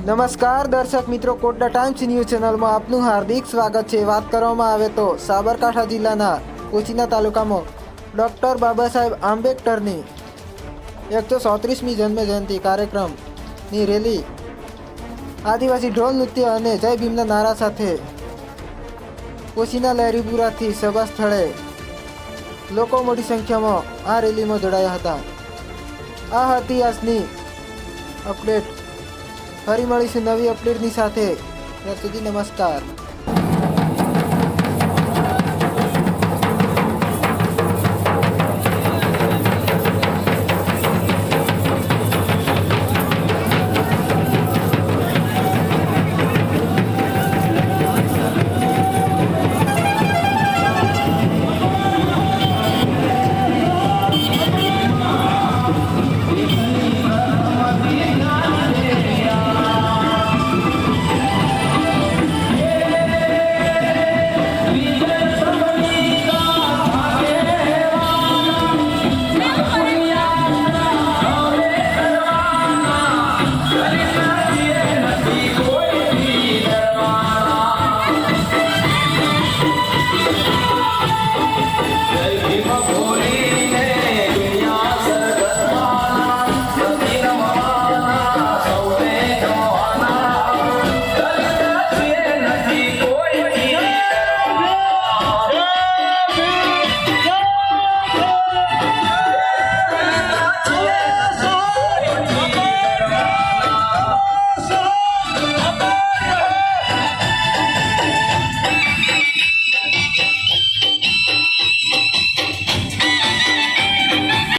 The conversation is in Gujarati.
નમસ્કાર, દર્શક મિત્રો, કોટડા ટાઈમ્સ ન્યૂઝ ચેનલમાં આપનું હાર્દિક સ્વાગત છે. વાત કરવામાં આવે તો સાબરકાંઠા જિલ્લાના કોચીના તાલુકામાં ડૉક્ટર બાબા સાહેબ આંબેડકરની એકસો ચોત્રીસમી જન્મ જયંતિ કાર્યક્રમની રેલી. આદિવાસી ઢોલ નૃત્ય અને જય ભીમના નારા સાથે કોચીના લહેરીપુરાથી સભા સ્થળે લોકો મોટી સંખ્યામાં આ રેલીમાં જોડાયા હતા. આ હતી આજની અપડેટ. ફરી મળીશું નવી અપડેટની સાથે. ત્યાં સુધી નમસ્કાર.